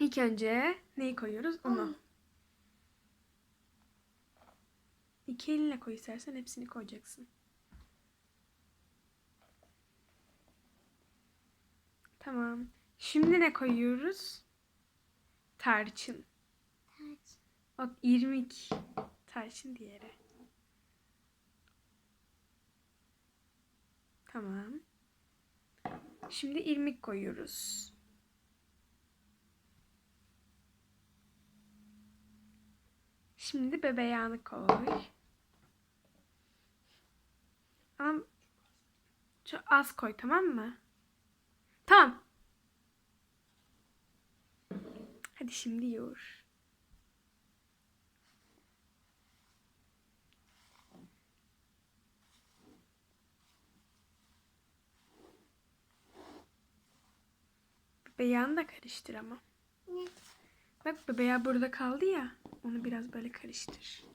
İlk önce neyi koyuyoruz? Unu. İki elinle koy istersen hepsini koyacaksın. Tamam. Şimdi ne koyuyoruz? Tarçın. Tarçın. O irmik. Tarçın diğeri. Tamam. Şimdi irmik koyuyoruz. Şimdi bebe yağını koy. Ama çok az koy tamam mı? Tamam. Hadi şimdi yoğur. Bebe yağını da karıştır ama. Ne? Bak bebe yağı burada kaldı ya. Onu biraz böyle karıştır.